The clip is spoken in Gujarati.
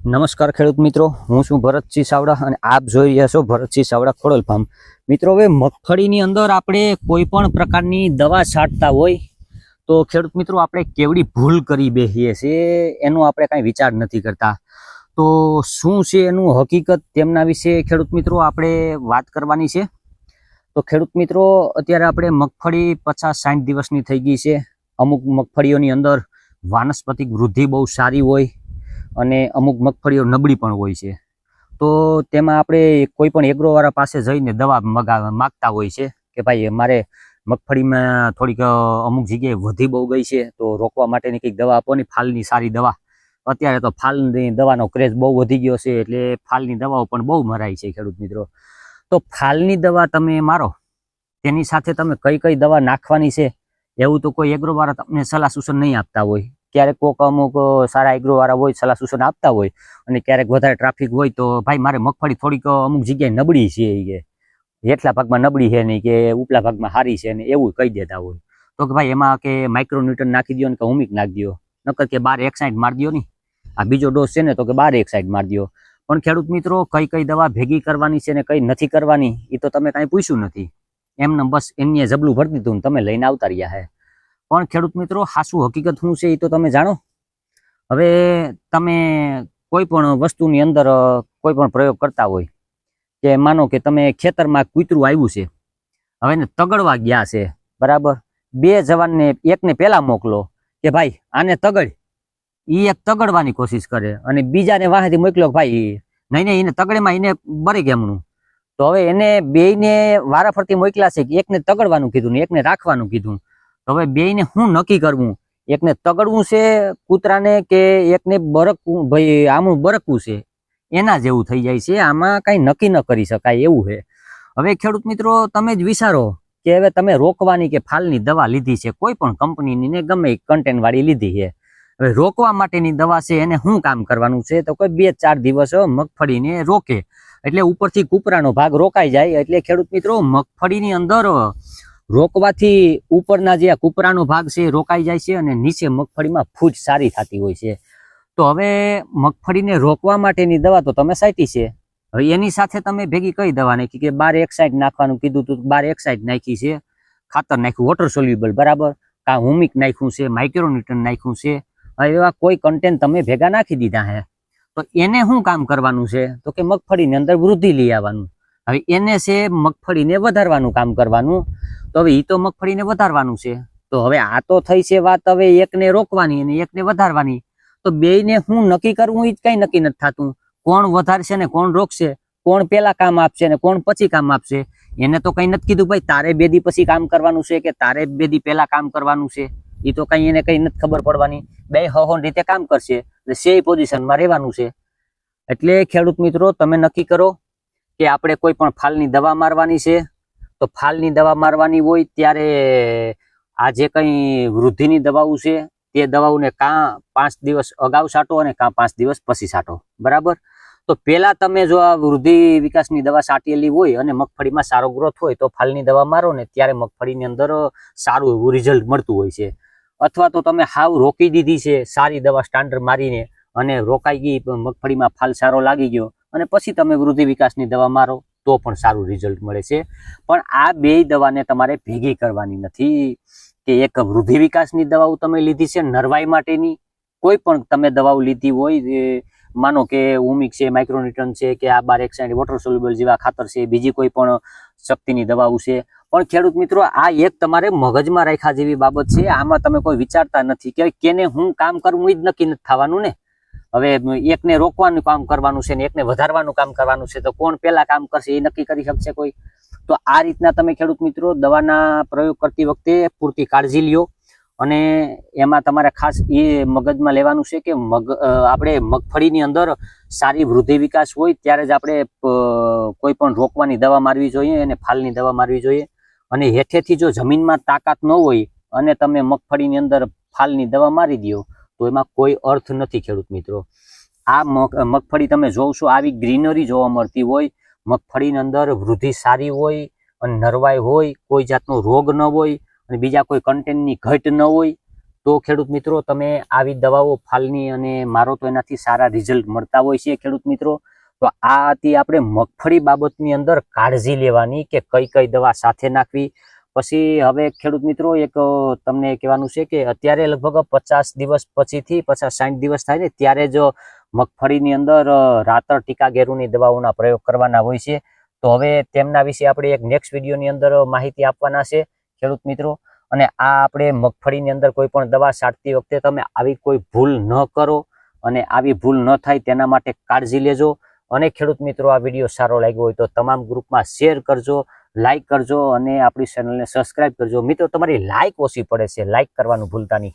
નમસ્કાર ખેડૂત મિત્રો, હું છું ભરતસિંહ સાવડા અને આપ જોઈ રહ્યા છો ભરતસિંહ સાવડા ખોડલ ફાર્મ. મિત્રો, હવે મગફળીની અંદર આપણે કોઈ પણ પ્રકારની દવા છાંટતા હોય તો ખેડૂત મિત્રો, આપણે કેવડી ભૂલ કરી બેસીએ છીએ એનો આપણે કાંઈ વિચાર નથી કરતા. તો શું છે એનું હકીકત તેમના વિશે ખેડૂત મિત્રો, આપણે વાત કરવાની છે. તો ખેડૂત મિત્રો, અત્યારે આપણે મગફળી પચાસ સાઠ દિવસની થઈ ગઈ છે. અમુક મગફળીઓની અંદર વાનસ્પતિક વૃદ્ધિ બહુ સારી હોય અને અમુક મગફળીઓ નબળી પણ હોય છે. તો તેમાં આપણે કોઈ પણ એગ્રોવાળા પાસે જઈને દવા મગા માગતા હોય છે કે ભાઈ મારે મગફળીમાં થોડીક અમુક જગ્યાએ વધી બહુ ગઈ છે, તો રોકવા માટેની કંઈક દવા આપો ને ફાલની સારી દવા. અત્યારે તો ફાલની દવાનો ક્રેઝ બહુ વધી ગયો છે એટલે ફાલની દવાઓ પણ બહુ મરાય છે ખેડૂત મિત્રો. તો ફાલની દવા તમે મારો. તેની સાથે તમે કઈ કઈ દવા નાખવાની છે? એવું તો કોઈ એગ્રોવાળા તમને સલાહ સૂચન નહીં આપતા હોય. ક્યારેક કોક અમુક સારા એગ્રો વાળા હોય, સલાહ સૂચન આપતા હોય અને ક્યારેક વધારે ટ્રાફિક હોય તો, ભાઈ, મારે મગફળી થોડીક અમુક જગ્યાએ નબળી છે એ હેઠલા ભાગમાં નબળી છે નહીં કે, ઉપલા ભાગમાં સારી છે ને એવું કહી દેતા હોય. તો કે, ભાઈ, એમાં કે માઇક્રોન્યુટન નાખી દો ને કે હુમિક નાખી દો નકર કે બાર એક સાઈડ મારી દો નહીં આ બીજો ડોઝ છે ને તો કે બાર એક સાઈડ મારી દો પણ ખેડૂત મિત્રો, કઈ કઈ દવા ભેગી કરવાની છે ને કઈ નથી કરવાની એ તો તમે કાંઈ પૂછ્યું નથી. એમને બસ એમને જબલું ભરી દીધું તમે લઈને આવતા રહ્યા હે. પણ ખેડૂત મિત્રો, હાસુ હકીકત શું છે એ તો તમે જાણો. હવે તમે કોઈ પણ વસ્તુની અંદર કોઈ પણ પ્રયોગ કરતા હોય કે માનો કે તમે ખેતરમાં કૂતરું આવ્યું છે, હવે એને તગડવા ગયા છે, બરાબર? બે જવાનને, એકને પહેલાં મોકલો કે ભાઈ, આને તગડ. એ એક તગડવાની કોશિશ કરે અને બીજાને વાહેથી મોકલો ભાઈ, નહીં નહીં, એને તગડેમાં એને બરી કેમનું તો હવે એને બેયને વારાફરતી મોકલા છે કે એકને તગડવાનું કીધું ને એકને રાખવાનું કીધું. હવે બેયને શું નક્કી કરવું? એકને તગડવું છે કૂતરાને કે એકને બરકવું? ભાઈ, આમું બરકવું છે? એના જેવું થઈ જાય છે. આમાં કાંઈ નક્કી ન કરી શકાય, એવું છે. હવે ખેડૂત મિત્રો, તમે જ વિચારો કે હવે તમે રોકવાની કે ફાલની દવા લીધી છે, કોઈ પણ કંપનીની ને ગમે કન્ટેન્ટ વાળી લીધી છે. હવે રોકવા માટેની દવા છે, એને શું કામ કરવાનું છે? તો કોઈ બે ચાર દિવસ મગફળીને રોકે. એટલે ઉપરથી કૂપરાનો ભાગ રોકાઈ જાય. એટલે ખેડૂત મિત્રો, મગફળીની અંદર રોકવાથી ઉપરના જે કૂપરાનો ભાગ છે રોકાઈ જાય છે અને નીચે મગફળીમાં ફૂજ સારી થતી હોય છે. તો હવે મગફળીને રોકવા માટેની દવા તો તમે સાચી છે. હવે એની સાથે તમે ભેગી કઈ દવા નાખી કે બાર એક સાઈડ નાખવાનું કીધું તું, બાર એક સાઈડ નાખી છે. ખાતર નાખ્યું વોટર સોલ્યુબલ બરાબર? કા હુમિક નાખ્યું છે માઇક્રોન્યુટન નાખ્યું છે. એવા કોઈ કન્ટેન્ટ તમે ભેગા નાખી દીધા હે. તો એને શું કામ કરવાનું છે? તો કે મગફળીની અંદર વૃદ્ધિ લઈ આવવાનું. હવે એને છે મગફળીને વધારવાનું કામ કરવાનું. તો હવે એ તો મગફળીને વધારવાનું છે. તો હવે આ તો થઈ છે વાત હવે એકને રોકવાની અને એકને વધારવાની. તો બેયને હું નક્કી કરવું એ જ કઈ નક્કી નથી થતું. કોણ વધારશે ને કોણ રોકશે? કોણ પેલા કામ આપશે ને કોણ પછી કામ આપશે? એને તો કઈ નથી કીધું, ભાઈ, તારે બે દી પછી કામ કરવાનું છે કે તારે બે દી પહેલા કામ કરવાનું છે? એ તો કઈ એને કઈ નથી ખબર પડવાની. બે હહોન રીતે કામ કરશે સે પોઝિશનમાં રહેવાનું છે. એટલે ખેડૂત મિત્રો, તમે નક્કી કરો કે આપણે કોઈ પણ ફાલની દવા મારવાની છે. તો ફાલની દવા મારવાની હોય ત્યારે આ જે કંઈ વૃદ્ધિની દવાઓ છે, તે દવાઓને કાં પાંચ દિવસ અગાઉ સાટો અને કાં પાંચ દિવસ પછી સાટો બરાબર? તો પહેલાં તમે જો આ વૃદ્ધિ વિકાસની દવા છાંટેલી હોય અને મગફળીમાં સારો ગ્રોથ હોય તો ફાલની દવા મારો ને ત્યારે મગફળીની અંદર સારું એવું રિઝલ્ટ મળતું હોય છે. અથવા તો તમે હાવ રોકી દીધી છે સારી દવા સ્ટાન્ડર્ડ મારીને અને રોકાઈ ગઈ, મગફળીમાં ફાલ સારો લાગી ગયો અને પછી તમે વૃદ્ધિ વિકાસની દવા મારો. તો પણ સારું રિઝલ્ટ મળે છે. પણ આ બે દવાને તમારે ભેગી કરવાની નથી કે એક વૃદ્ધિ વિકાસની દવાઓ તમે લીધી છે નરવાઈ માટેની. કોઈ પણ તમે દવાઓ લીધી હોય માનો કે ઉમિક છે માઇક્રોન્યુટ્રન છે, કે આ બાર એક્સાઇડ વોટર સોલ્યુબલ જેવા ખાતર છે, બીજી કોઈ પણ શક્તિની દવાઓ છે. પણ ખેડૂત મિત્રો, આ એક તમારે મગજમાં રાખ્યા જેવી બાબત છે. આમાં તમે કોઈ વિચારતા નથી કે કેને હું કામ કરવું એ જ નક્કી નથી થવાનું ને. હવે એકને રોકવાનું કામ કરવાનું છે ને એકને વધારવાનું કામ કરવાનું છે, તો કોણ પહેલા કામ કરશે એ નક્કી કરી શકશે કોઈ? તો આ રીતના તમે ખેડૂત મિત્રો દવાના પ્રયોગ કરતી વખતે પૂરતી કાળજી લ્યો. અને એમાં તમારે ખાસ એ મગજમાં લેવાનું છે કે મગ આપણે મગફળીની અંદર સારી વૃદ્ધિ વિકાસ હોય ત્યારે જ આપણે કોઈ પણ રોકવાની દવા મારવી જોઈએ અને ફાલની દવા મારવી જોઈએ. અને હેઠેથી જો જમીનમાં તાકાત ન હોય અને તમે મગફળીની અંદર ફાલની દવા મારી દો તો એમાં કોઈ અર્થ નથી, ખેડૂત મિત્રો. આ મગ, મગફળી તમે જોવ છો આવી ગ્રીનરી જોવા મળતી હોય, મગફળીની અંદર વૃદ્ધિ સારી હોય, અને નરવાઈ હોય, કોઈ જાતનો રોગ ન હોય, અને બીજા કોઈ કન્ટેન્ટની ઘટ ન હોય, તો ખેડૂત મિત્રો, તમે આવી દવાઓ ફાલની અને મારો તો એનાથી સારા રિઝલ્ટ મળતા હોય છે, ખેડૂત મિત્રો. તો આ હતી આપણે મગફળી બાબતની અંદર કાળજી લેવાની કે કઈ કઈ દવા સાથે નાખવી પછી હવે ખેડૂત મિત્રો, એક તમને કહેવાનું છે કે અત્યારે લગભગ પચાસ દિવસ પછીથી, પચાસ સાઠ દિવસ થાય ને ત્યારે જ મગફળીની અંદર રાતર ટીકા ગેરુની દવાઓના પ્રયોગ કરવાના હોય છે. તો હવે તેમના વિશે આપણે એક નેક્સ્ટ વિડીયોની અંદર માહિતી આપવાના છે, ખેડૂત મિત્રો. અને આ આપણે મગફળીની અંદર કોઈ પણ દવા છાંટતી વખતે તમે આવી કોઈ ભૂલ ન કરો અને આવી ભૂલ ન થાય તેના માટે કાળજી લેજો. અને ખેડૂત મિત્રો, આ વીડિયો સારો લાગ્યો હોય તો તમામ ગ્રુપમાં શેર કરજો. લાઈક કરજો અને આપણી ચેનલને સબસ્ક્રાઇબ કરજો. મિત્રો, તમારી લાઇક ઓછી પડે છે. લાઇક કરવાનું ભૂલતા નહીં.